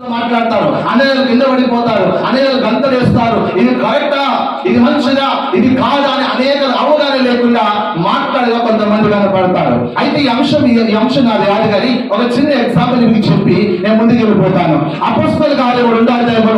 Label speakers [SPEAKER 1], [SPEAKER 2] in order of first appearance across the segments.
[SPEAKER 1] మాట్లాడతారు. అనేక కింద పడిపోతారు. అనేక గంతలు వేస్తారు. ఇది కరెక్టా ఇది మంచిదా ఇది కాదా అని అనేక అవగాహన లేకుండా మాట్లాడగా కొంతమంది కనపడతారు అయితే ఈ అంశం ఈ అంశం నాది కాదు కానీ ఒక చిన్న ఎగ్జాంపుల్ మీకు చెప్పి నేను ముందుకు వెళ్ళిపోతాను. అపోస్తల కార్యం రెండో అధ్యాయంలో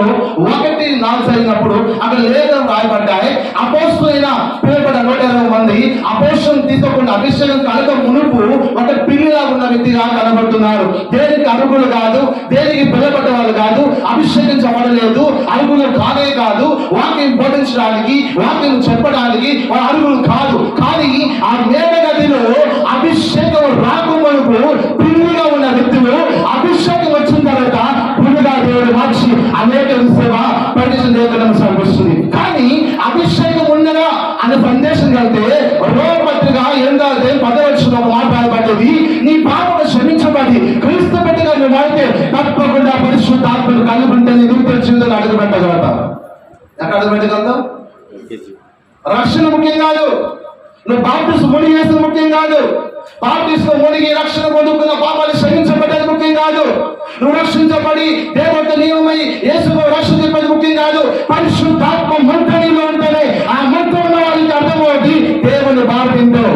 [SPEAKER 1] ఒకటి నాలుగు చదివినప్పుడు అక్కడ లేఖలు రాయబడ్డాయి. అపోస్తులైన పిలువబడ్డ నూట ఇరవై మంది అపోషం తీసుకోకుండా అభిషేకం కనుక మునుపు ఒక పిల్లిలా ఉన్న వ్యక్తిగా కనబడుతున్నారు. దేనికి అరుగులు కాదు దేనికి పిలబడ్డ వాళ్ళు కాదు అభిషేకించబడలేదు అరుగులు కాదే కాదు వాక్యం బోధించడానికి వాక్యం చెప్పడానికి వాళ్ళ అరుగులు కాదు. కానీ ఆ మేడ గదిలో అభిషేకం రాకమునుపు పిల్లిగా ఉన్న వ్యక్తులు అభిషేకం వచ్చిన తర్వాత పుల్లుగా దేవుడు మార్చి అనేక సేవ పడిన లేఖనం సమర్పిస్తుంది కానీ అభిషేకం ఉండగా అనే సందేశం కలిగితే రోపత్రిక ఏందాlte పదవచ్చిన ఒక మాట రాయబడ్డది. నీ పాపను క్షమించబడి క్రీస్తు పెట్టగా నువ్వు వాడితే తప్పకుండా పరిశుద్ధాత్మను కలిగి ఉంటే నీ నిత్య జీవితంలో అడుగు పెట్టగలుగుతావు ఎక్కడ అడుగు పెట్టగలుగుతావు రక్షణ ముఖ్యం కాదు. నువ్వు బాప్టిస్ట్ మునిగి వేసిన ముఖ్యం కాదు. బాప్టిస్ట్ మునిగి రక్షణ పొందుకున్న పాపాలు క్షమించబడ్డది ముఖ్యం కాదు. నువ్వు రక్షించబడి దేవత నియమై యేసుకు రక్షించబడి ముఖ్యం కాదు. పరిశుద్ధాత్మ మంత్రంలో ఉంటేనే ఆ మంత్రం వారికి అర్థమవుతుంది దేవుని బాధిందో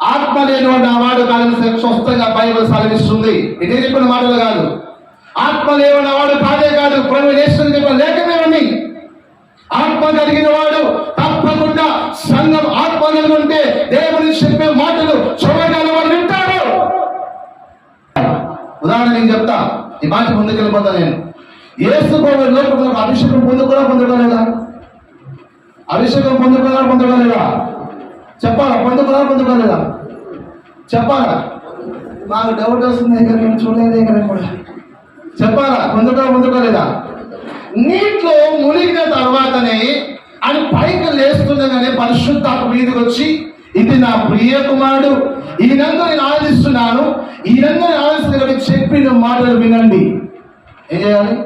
[SPEAKER 1] ఆత్మ లేనివాడు ఆ వాడు కాదని స్వస్థంగా బైబిల్ సెలవిస్తుంది ఇదే చెప్పిన మాటలు కాదు. ఆత్మ లేవని వాడు కాదే కాదు. ప్రభు నేర్చుకుని చెప్పిన ఉదాహరణ నేను చెప్తా. ఈ మాట ముందుకు వెళ్ళిపోతా నేను. ఏసు ప్రభు లోకంలో అభిషేకం పొందుకున్నా పొందుకోలేదా? అభిషేకం పొందుకున్నా పొందుకోలేదా? చెప్పాలా? పొందుకున్నా పొందుకోలేదా? చెప్పాలా? నాకు డౌట్ వస్తుంది ఇక్కడ నేను చూడలేదే కదా కూడా. చెప్పాలా? పొందుకో పొందుకోలేదా? నీటిలో మునిగిన తర్వాతనే అని పైకి లేస్తుండగానే పరిశుద్ధాత్మ మీదకి వచ్చి ఇది నా ప్రియ కుమారుడు. ఈయనందు నేను ఆనందిస్తున్నాను ఈయనందు నేను ఆనందిస్తున్నా చెప్పిన మాటలు వినండి. ఏం చేయాలి?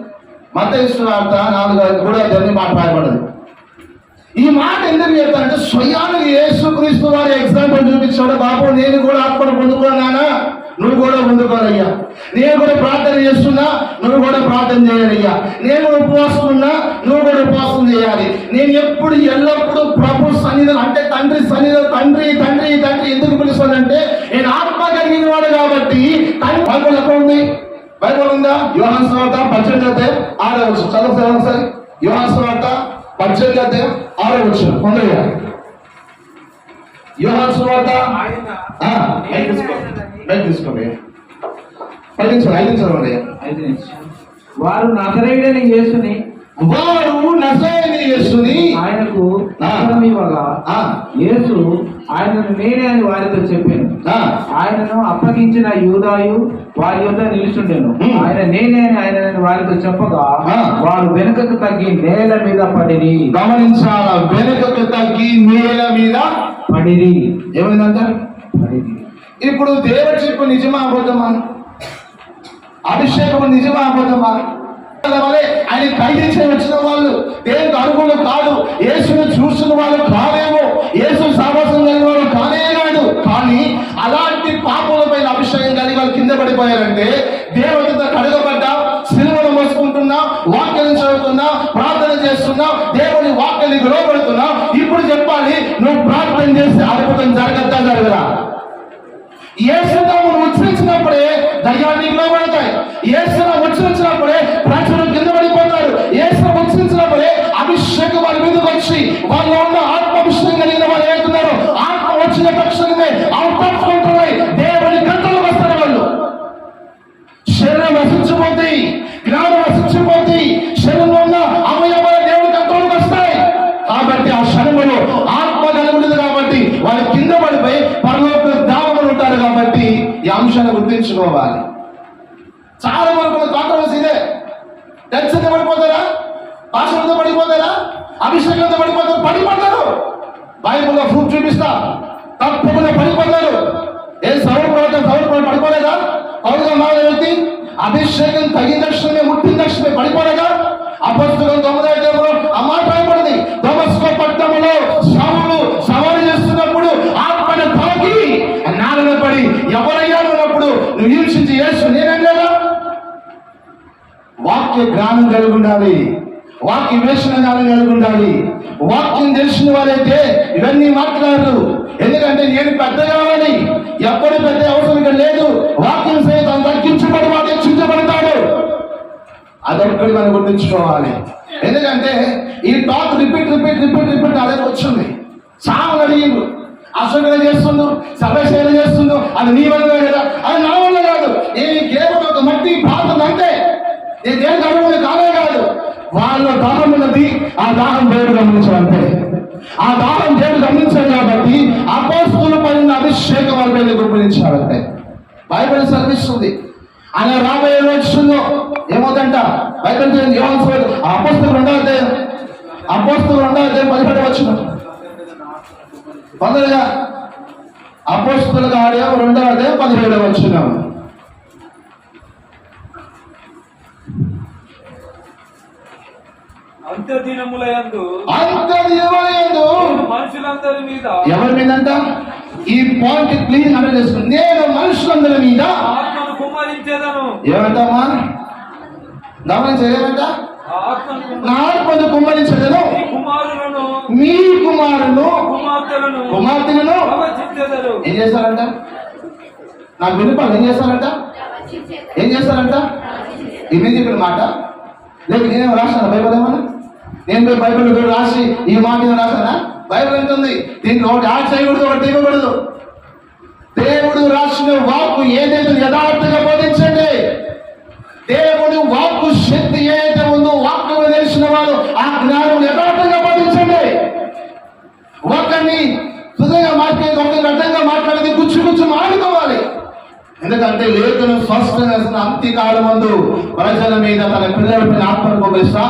[SPEAKER 1] మత ఇస్తున్నారు నాలుగు కూడా జరిగి మాట రాయబడదు. ఈ మాట ఎందుకు చెప్తానంటే యేసు క్రీస్తు వారి ఎగ్జాంపుల్ చూపించాడు. బాబు నేను కూడా ఆత్మను పొందుకున్నానా నువ్వు కూడా పొందుకోరయ్యా నేను కూడా ప్రార్థన చేస్తున్నా నువ్వు కూడా ప్రార్థన చేయాలయ్యా. నేను ఉపవాసం ఉన్నా నువ్వు కూడా ఉపవాసం చేయాలి. నేను ఎప్పుడు ఎల్లప్పుడూ ప్రభు సన్నిధిలో అంటే తండ్రి సన్నిధిలో తండ్రి తండ్రి తండ్రి ఎందుకు పిలుస్తానంటే నేను ఆత్మ కలిగిన వాడు కాబట్టి తండ్రి బైబుల్ ఎక్కడ ఉంది? బైబుల్ ఉందా? యోహాన్ స్వార్త పద్దెనిమిది అధ్యాయం ఆరో వచ్చు చదువు ఒకసారి. యోహాన్ స్వార్త పద్దెనిమిది అధ్యాయం ఆరో వచ్చు పొందయ్యా యోహాన్ స్వార్త
[SPEAKER 2] ఆయన
[SPEAKER 1] తీసుకోండి పది నిమిషాలు ఐదు నిమిషాలు
[SPEAKER 2] ఐదు నిమిషాలు. వారు నజరేయుడైన యేసుని
[SPEAKER 1] వారు నజరేయుని యేసుని
[SPEAKER 2] ఆయనకు
[SPEAKER 1] ఆ,
[SPEAKER 2] యేసు ఆయనను నేనే అని వారితో చెప్పాను. ఆయనను అప్పగించిన యూదాయు వారి యొద్ద నిలుచుండెను. ఆయన నేనే అని ఆయన వారితో చెప్పగా. వారు వెనుకకు తగ్గి నేల మీద పడిరి.
[SPEAKER 1] గమనించాల వెనుకకు తగ్గి నేల మీద
[SPEAKER 2] పడిరి.
[SPEAKER 1] ఏమైందంట
[SPEAKER 2] పడిరి.
[SPEAKER 1] ఇప్పుడు దేవుడు చెప్పు నిజమా అబద్ధమా? అభిషేకం నిజమా అబద్ధమా? ఆయన ఖైదీ వచ్చిన వాళ్ళు దేవునికి అనుగుణం కాదు. యేసును చూస్తున్న వాళ్ళు కాదేమో యేసు సాహసం కలిగిన వాళ్ళు కానేనాడు కాదు కానీ అలాంటి పాపలపైన అభిషేకం కలిగి వాళ్ళు కింద పడిపోయారంటే దేవత కడగబడ్డా సిలువను మోసుకుంటున్నా వాక్యం చదువుతున్నా ప్రార్థన చేస్తున్నా దేవుని వాక్యాన్ని లోపడుతున్నా ఇప్పుడు చెప్పాలి నువ్వు ప్రార్థన చేసి అద్భుతం జరగద్దా జరగరా ఏసునామను ఉచ్చరించినప్పుడే దయ్యాన్ని లోబడతాయి ఏసున ఉచ్చరించినప్పుడే ప్రజలు వాళ్ళు ఉన్న ఆత్మ కలిగిన వాళ్ళు ఏమవుతున్నారు ఆత్మ వచ్చిన తక్షణమే అవపట్టుకుంటున్నాయి దేవుని గంటలు వస్తారు వాళ్ళు. శరీరం నశించిపోతాయి జ్ఞానం నశించిపోతాయి శరీరంలో ఉన్న అవయవాల దేవుని కంట్రోల్కి వస్తాయి. కాబట్టి ఆ క్షణములో ఆత్మ కలుగుతుంది కాబట్టి వాళ్ళు కింద పడిపోయి పరలోక దావములు ఉంటారు కాబట్టి ఈ అంశాన్ని గుర్తించుకోవాలి. చాలా వరకు కాంట్రవర్సీ ఇదే. టెన్షన్ పడిపోతారా? భాషలతో పడిపోతారా? అభిషేకంతో పడిపోతారా? పడిపోతారు బైబుల్లో ప్రూఫ్ చూపిస్తా. తప్పకుండా పడిపోతారు ఏ సౌర ప్రవచనం పడిపోలేదా? పౌరుగా మారిన వ్యక్తి అభిషేకం తగిన దక్షిణమే ముట్టిన దక్షిణమే పడిపోలేదా? అపస్తులం తొమ్మిది అధ్యాయంలో ఆ మాట రాయబడింది. దమస్కో పట్టణంలో సౌలు సవాలు చేస్తున్నప్పుడు ఆత్మను తాకి నాలుగు పడి ఎవరయ్యా ఉన్నప్పుడు నువ్వు హింసించి యేసు నేనేం లేదా? వాక్య జ్ఞానం కలిగి ఉండాలి. వాక్య వేషణ జ్ఞానం కలిగి ఉండాలి వాక్యం తెలిసిన వారైతే ఇవన్నీ మాట్లాడరు. ఎందుకంటే నేను పెద్ద కావాలి ఎప్పుడు పెద్ద అవసరం లేదు. వాక్యం సైతం తగ్గించబడి వాడు హెచ్చించబడతాడు అదొక్కటి మనం గుర్తించుకోవాలి. ఎందుకంటే ఈ talk repeat repeat repeat repeat అదే వచ్చింది. సాములు అడిగిండు. అసలు చేస్తుండు? సభశైల చేస్తుందో అది నీ వల్ల కదా? అది నా వల్ల కాదు. నేను కేవలం ఒక మట్టి పాత్ర అంటే నేను దేనికి అడవులు వాళ్ళ దాహం ఉన్నది ఆ దాహం దేవుడు గమనించాలంటే. ఆ దాహం దేవుడు గమనించాడు కాబట్టి అపోస్తుల పైన అభిషేకం వాళ్ళ మీద గుర్తించాలంటే బైబిల్ సర్విస్తుంది. ఆయన రాబోయే రోజుల్లో ఏమవుతంట బైబిల్ ఏమవుతుంది అపోస్తులు రెండవదే అపోస్తులు రెండవదే పదిహేడు వచ్చిన తొందరగా అపోస్తులు ఆడే రెండవదే పదిహేడు వచ్చినాము
[SPEAKER 3] మనుషులందరి మీద
[SPEAKER 1] ఎవరి మీదంట? ఈ పాయింట్ ప్లీజ్ అర్థం చేసుకోండి నేను మనుషులందరి మీద
[SPEAKER 3] ఆత్మను కుమ్మరించేదను.
[SPEAKER 1] ఏమంటామా
[SPEAKER 3] ఆత్మను కుమారులను
[SPEAKER 1] మీ కుమారును
[SPEAKER 3] కుమార్తెలను
[SPEAKER 1] ఏం చేస్తారంట? నాకు వినుపాలు ఏం చేస్తారంట? ఏం చేస్తారంట? ఇది నేను చెప్పిన మాట? లేదు నేనేం రాశాను బైబిల్ ఏమన్నా నేను పోయి బైబిల్ రాసి ఈ మాట ఏమైనా రాశానా? బైబిల్ ఎంత ఉంది? దీన్ని ఒకటి యాడ్ చేయకూడదు ఒకటి ఇవ్వకూడదు దేవుడు రాసిన వాక్కు ఏదైతే యథార్థంగా బోధించండి. దేవుడు వాక్కు శక్తి ఏదైతే ఉందో వాక్కు తెలిసిన వారు ఆ జ్ఞానం యథార్థంగా బోధించండి. ఒకరిని హృదయంగా మాట్లాడేది ఒకరిని అడ్డంగా మాట్లాడేది గుచ్చు గుచ్చు మాడుకోవాలి ఎందుకంటే లేఖను స్పష్టంగా అంత్యకాలం ముందు ప్రజల మీద తన పిల్లల పైన ఆత్మను పంపిస్తా